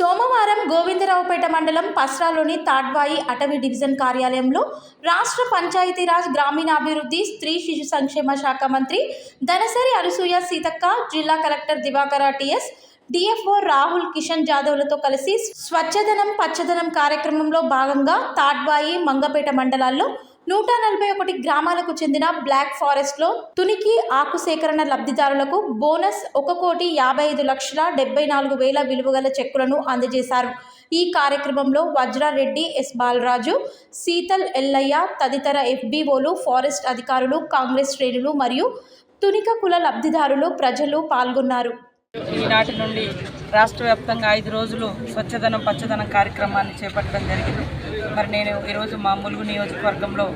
సోమవారం గోవిందరావుపేట మండలం పస్రాలోని తాడ్వాయి అటవీ డివిజన్ కార్యాలయంలో రాష్ట్ర పంచాయతీరాజ్ గ్రామీణాభివృద్ధి స్త్రీ శిశు సంక్షేమ శాఖ మంత్రి ధనసరి అనసూయ సీతక్క జిల్లా collector Divakara TS DFO Rahul Kishan జాదవ్లతో కలిసి స్వచ్ఛదనం పచ్చదనం కార్యక్రమంలో భాగంగా తాడ్వాయి మంగపేట మండలాల్లో నూట నలభై ఒకటి గ్రామాలకు చెందిన బ్లాక్ ఫారెస్ట్లో తునికి ఆకు సేకరణ లబ్ధిదారులకు బోనస్ ఒక కోటి యాభై ఐదు లక్షల డెబ్బై నాలుగు వేల విలువగల చెక్కులను అందజేశారు. ఈ కార్యక్రమంలో వజ్రారెడ్డి ఎస్ బాలరాజు శీతల్ ఎల్లయ్య తదితర ఎఫ్బీఓలు ఫారెస్ట్ అధికారులు కాంగ్రెస్ శ్రేణులు మరియు తునిక కుల లబ్ధిదారులు ప్రజలు పాల్గొన్నారు. ఈనాటి నుండి రాష్ట్ర వ్యాప్తంగా ఐదు రోజులు స్వచ్ఛదనం పచ్చదనం కార్యక్రమాన్ని చేపట్టడం జరిగింది. మరి నేను ఈరోజు మా ములుగు నియోజకవర్గంలో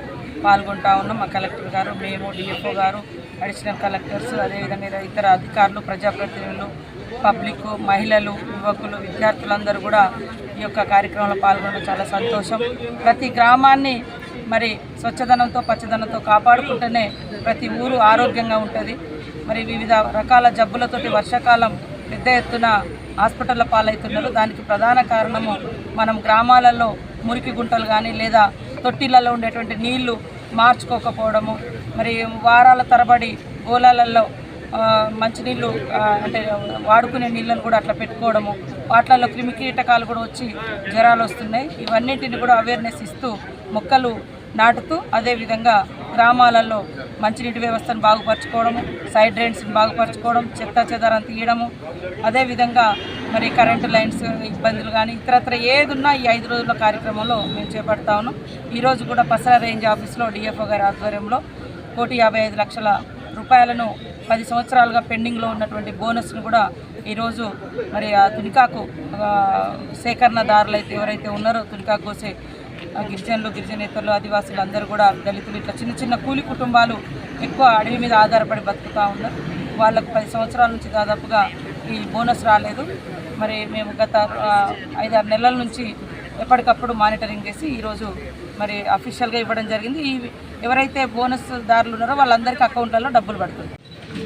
పాల్గొంటా ఉన్నాం. మా కలెక్టర్ గారు మేము డిఎఫ్ఓ గారు అడిషనల్ కలెక్టర్స్ అదేవిధంగా ఇతర అధికారులు ప్రజాప్రతినిధులు పబ్లిక్ మహిళలు యువకులు విద్యార్థులందరూ కూడా ఈ యొక్క కార్యక్రమంలో పాల్గొనడం చాలా సంతోషం. ప్రతి గ్రామాన్ని మరి స్వచ్ఛదనంతో పచ్చదనంతో కాపాడుకుంటేనే ప్రతి ఊరు ఆరోగ్యంగా ఉంటుంది. మరి వివిధ రకాల జబ్బులతోటి వర్షాకాలం పెద్ద ఎత్తున హాస్పిటల్ల పాలవుతున్నారు. దానికి ప్రధాన కారణము మనం గ్రామాలలో మురికి గుంటలు కానీ లేదా తొట్టిలలో ఉండేటువంటి నీళ్ళు మార్చుకోకపోవడము మరి వారాల తరబడి గోళాలలో మంచినీళ్ళు అంటే వాడుకునే నీళ్ళను కూడా అట్లా పెట్టుకోవడము వాటిలలో క్రిమికీటకాలు కూడా వచ్చి జ్వరాలు వస్తున్నాయి. ఇవన్నింటిని కూడా అవేర్నెస్ ఇస్తూ మొక్కలు నాటుతూ అదేవిధంగా గ్రామాలలో మంచినీటి వ్యవస్థను బాగుపరచుకోవడము సైడ్ డ్రైన్స్ని బాగుపరచుకోవడం చెత్త చెదారం తీయడము అదేవిధంగా మరి కరెంటు లైన్స్ ఇబ్బందులు కానీ ఇతరత్ర ఏది ఉన్నా ఈ ఐదు రోజుల కార్యక్రమంలో మేము చేపడతా ఉన్నాం. ఈరోజు కూడా పసరా రేంజ్ ఆఫీస్లో డిఎఫ్ఓ గారి ఆధ్వర్యంలో కోటి యాభై ఐదు లక్షల రూపాయలను పది సంవత్సరాలుగా పెండింగ్లో ఉన్నటువంటి బోనస్ను కూడా ఈరోజు మరి ఆ తునికాకు సేకరణదారులు అయితే ఎవరైతే ఉన్నారో తునికాకు కోసే ఆ, గిరిజనులు గిరిజనేతలు ఆదివాసులు అందరూ కూడా దళితులు ఇట్లా చిన్న చిన్న కూలి కుటుంబాలు ఎక్కువ అడవి మీద ఆధారపడి బతుకుతూ ఉన్నారు. వాళ్ళకు పది సంవత్సరాల నుంచి దాదాపుగా ఈ బోనస్ రాలేదు. మరి మేము గత ఐదారు నెలల నుంచి ఎప్పటికప్పుడు మానిటరింగ్ చేసి ఈరోజు మరి అఫీషియల్గా ఇవ్వడం జరిగింది. ఈ ఎవరైతే బోనస్ దారులు ఉన్నారో వాళ్ళందరికీ అకౌంట్లలో డబ్బులు పడుతుంది.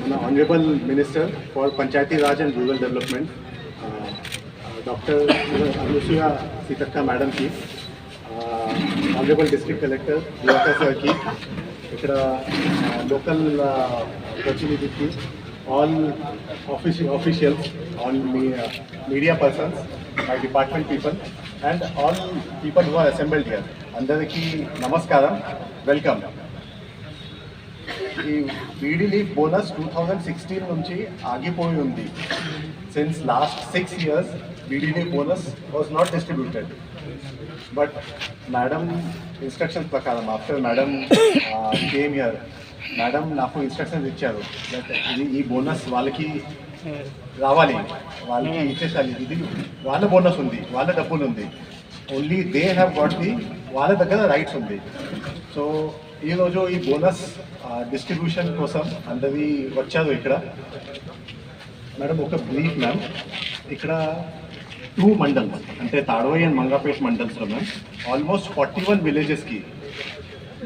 మన honourable minister for panchayat raj and rural development doctor Anusuya Seethakka మేడంకి ఆనరబుల్ డిస్ట్రిక్ట్ కలెక్టర్ దివాకర్ సార్కి ఇక్కడ local ప్రతినిధికి all office officials all media persons my department people and all people who are assembled here అందరికీ నమస్కారం. Welcome ఈ beedi leaf bonus two thousand sixteen నుంచి ఆగిపోయి ఉంది. Since last six years beedi leaf bonus was not distributed but madam instructions ప్రకారం after madam came year madam నాకు instructions ఇచ్చారు. ఇది ఈ బోనస్ వాళ్ళకి రావాలి. వాళ్ళకి ఇచ్చేసాలి. ఇది వాళ్ళ బోనస్ ఉంది. వాళ్ళ డబ్బులు ఉంది. Only they have got the వాళ్ళ దగ్గర రైట్స్ ఉంది. సో ఈరోజు ఈ బోనస్ డిస్ట్రిబ్యూషన్ కోసం అందరి వచ్చారు ఇక్కడ. మేడం ఒక బ్రీఫ్ మ్యామ్ ఇక్కడ టూ మండల్స్ అంటే తాడోయి అండ్ మంగాపేట్ మండల్స్లో మ్యామ్ ఆల్మోస్ట్ ఫార్టీ వన్ విలేజెస్కి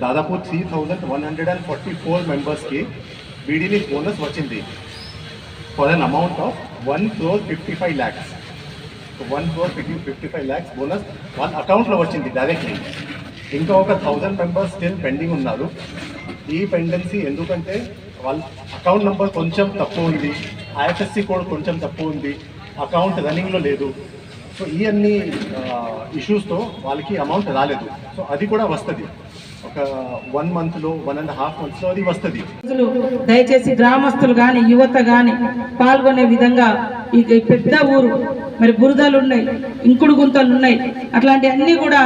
దాదాపు three thousand one hundred and forty four మెంబర్స్కి బీడీని బోనస్ వచ్చింది. For an amount of one crore fifty five lakhs one crore fifty fifty five lakhs bonus వాళ్ళ అకౌంట్లో వచ్చింది డైరెక్ట్లీ ఇంకా ఒక థౌజండ్ మెంబర్స్ స్టిల్ పెండింగ్ ఉన్నారు. ఈ పెండెన్సీ ఎందుకంటే వాళ్ళ అకౌంట్ నెంబర్ కొంచెం తక్కువ ఉంది. ఐఎఫ్ఎస్సి కోడ్ కొంచెం తక్కువ ఉంది. అకౌంట్ రన్నింగ్లో లేదు. సో ఈ అన్ని ఇష్యూస్తో వాళ్ళకి అమౌంట్ రాలేదు. సో అది కూడా వస్తుంది. ఒక వన్ మంత్లో వన్ అండ్ హాఫ్ మంత్స్లో అది వస్తుంది. దయచేసి గ్రామస్తులు కానీ యువత కానీ పాల్గొనే విధంగా ఈ పెద్ద ఊరు మరి బురదలు ఉన్నాయి ఇంకుడు గుంతలు ఉన్నాయి అట్లాంటి అన్ని కూడా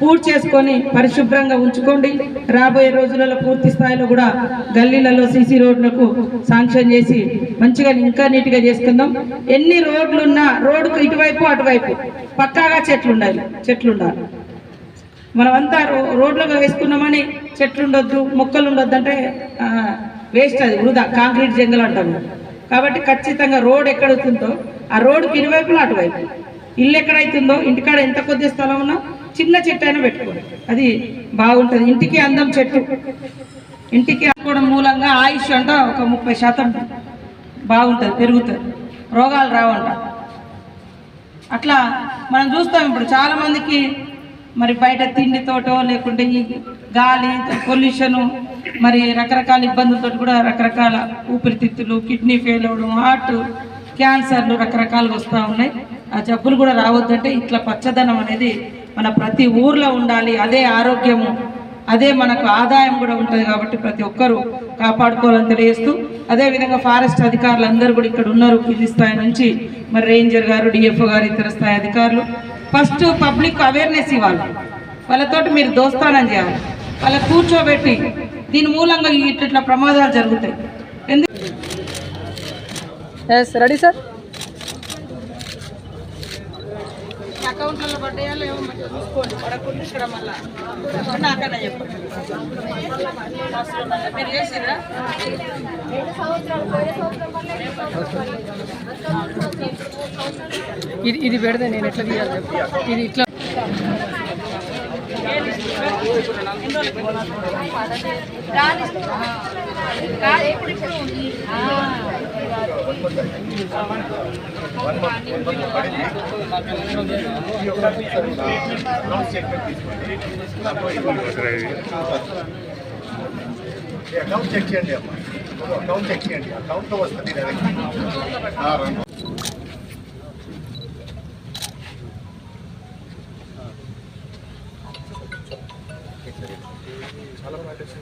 పూర్తి చేసుకొని పరిశుభ్రంగా ఉంచుకోండి. రాబోయే రోజులలో పూర్తి స్థాయిలో కూడా గల్లీలలో సీసీ రోడ్లకు శాంక్షన్ చేసి మంచిగా ఇంకా నీట్గా చేసుకుందాం. ఎన్ని రోడ్లున్నా రోడ్డుకు ఇటువైపు అటువైపు పక్కాగా చెట్లు ఉండాలి చెట్లు ఉండాలి మనమంతా రో- వేసుకున్నామని చెట్లు ఉండొద్దు మొక్కలు ఉండొద్దు అంటే వేస్ట్ అది వృధా కాంక్రీట్ జంగల్ అంటాము. కాబట్టి ఖచ్చితంగా రోడ్ ఎక్కడవుతుందో ఆ రోడ్డుకి ఇరువైపులా అటువైపు. ఇల్లు ఎక్కడైతుందో ఇంటికాడ ఎంత కొద్ది స్థలం ఉన్నా చిన్న చెట్టు అయినా పెట్టుకోండి. అది బాగుంటుంది. ఇంటికి అందం చెట్టు. ఇంటికి అనుకోవడం మూలంగా ఆయుష్ అంట ఒక ముప్పై శాతం బాగుంటుంది పెరుగుతుంది. రోగాలు రావంట. అట్లా మనం చూస్తాం ఇప్పుడు చాలామందికి మరి బయట తిండితోటో లేకుంటే ఈ గాలి పొల్యూషను మరి రకరకాల ఇబ్బందులతో కూడా రకరకాల ఊపిరితిత్తులు కిడ్నీ ఫెయిల్ అవ్వడం హార్ట్ క్యాన్సర్లు రకరకాలుగా వస్తూ ఉన్నాయి. ఆ జబ్బులు కూడా రావద్దంటే ఇట్లా పచ్చదనం అనేది మన ప్రతి ఊర్లో ఉండాలి. అదే ఆరోగ్యము అదే మనకు ఆదాయం కూడా ఉంటుంది కాబట్టి ప్రతి ఒక్కరూ కాపాడుకోవాలని తెలియజేస్తూ అదేవిధంగా ఫారెస్ట్ అధికారులు అందరూ కూడా ఇక్కడ ఉన్నారు. కింది స్థాయి నుంచి మరి రేంజర్ గారు డిఎఫ్ఓ గారు ఇతర స్థాయి అధికారులు. ఫస్ట్ పబ్లిక్ అవేర్నెస్ ఇవ్వాలి. వాళ్ళతోటి మీరు దోస్తానం చేయాలి. వాళ్ళ కూర్చోబెట్టి దీని మూలంగా ఇట్లా ప్రమాదాలు జరుగుతాయి. ఎందుకు? ఎస్ రెడీ సార్ అకౌంట్లలో పడ్డాయో ఏమో మంచిగా చూసుకోండి. పడకుండా ఇక్కడ మళ్ళా. నాకన్నా చెప్పండి. మీరు చేసిరా ఇది ఇది పెడితే నేను ఎట్లా తీయాలి ఇది ఇట్లా అకౌంట్ చెక్ చేయండి అమ్మా. అకౌంట్ చెక్ చేయండి. అకౌంట్లో వస్తుంది డైరెక్ట్